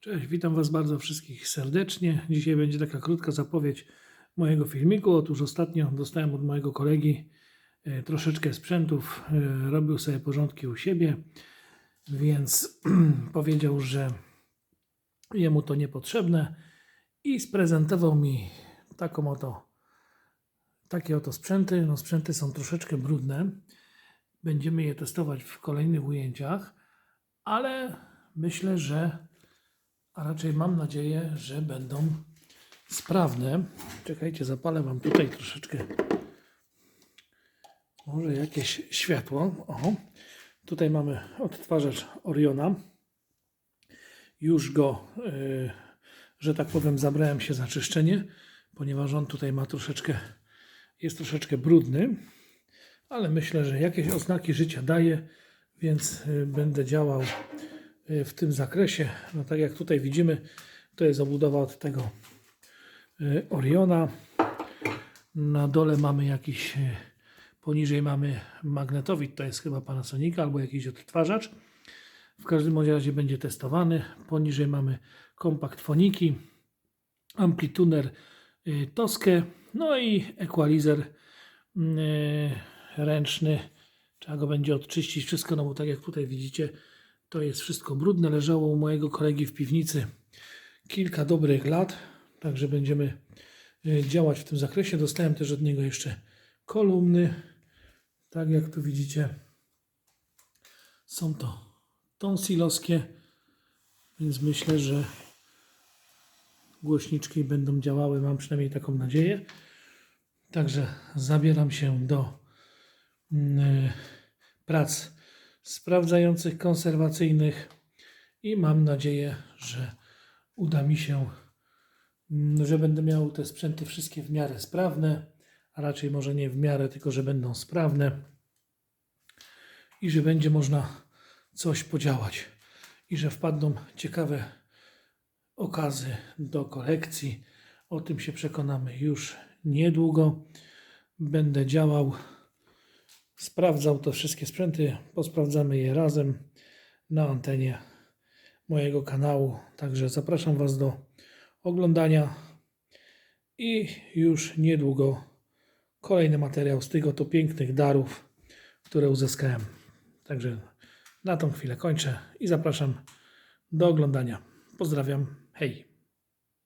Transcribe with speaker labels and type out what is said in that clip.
Speaker 1: Cześć, witam Was bardzo wszystkich serdecznie. Dzisiaj będzie taka krótka zapowiedź mojego filmiku. Otóż ostatnio dostałem od mojego kolegi e, troszeczkę sprzętów, e, robił sobie porządki u siebie, więc powiedział, że jemu to niepotrzebne i sprezentował mi taką oto, takie oto sprzęty. No sprzęty są troszeczkę brudne. Będziemy je testować w kolejnych ujęciach, ale myślę, że a raczej mam nadzieję, że będą sprawne. Czekajcie, zapalę Wam tutaj troszeczkę może jakieś światło. O, tutaj mamy odtwarzacz Oriona. Już go, yy, że tak powiem, zabrałem się za czyszczenie, ponieważ on tutaj ma troszeczkę, jest troszeczkę brudny, ale myślę, że jakieś oznaki życia daje, więc yy, będę działał y, w tym zakresie. No tak jak tutaj widzimy, to jest obudowa od tego y, Oriona. Na dole mamy jakiś, y, poniżej mamy magnetowid, to jest chyba Panasonica albo jakiś odtwarzacz. W każdym razie będzie testowany. Poniżej mamy kompakt foniki, amplituner y, Toskę, no i equalizer y, ręczny. Trzeba go będzie odczyścić wszystko, no bo tak jak tutaj widzicie, to jest wszystko brudne. Leżało u mojego kolegi w piwnicy kilka dobrych lat, także będziemy y, działać w tym zakresie. Dostałem też od niego jeszcze kolumny. Tak jak tu widzicie, są to tonsilowskie, więc myślę, że głośniczki będą działały. Mam przynajmniej taką nadzieję. Także zabieram się do mm, prac sprawdzających, konserwacyjnych i mam nadzieję, że uda mi się, mm, że będę miał te sprzęty wszystkie w miarę sprawne, a raczej może nie w miarę, tylko że będą sprawne i że będzie można coś podziałać i że wpadną ciekawe okazy do kolekcji. O tym się przekonamy już niedługo. Będę działał sprawdzał te wszystkie sprzęty, posprawdzamy je razem na antenie mojego kanału. Także zapraszam Was do oglądania i już niedługo kolejny materiał z tych oto pięknych darów, które uzyskałem. Także na tą chwilę kończę i zapraszam do oglądania. Pozdrawiam, hej!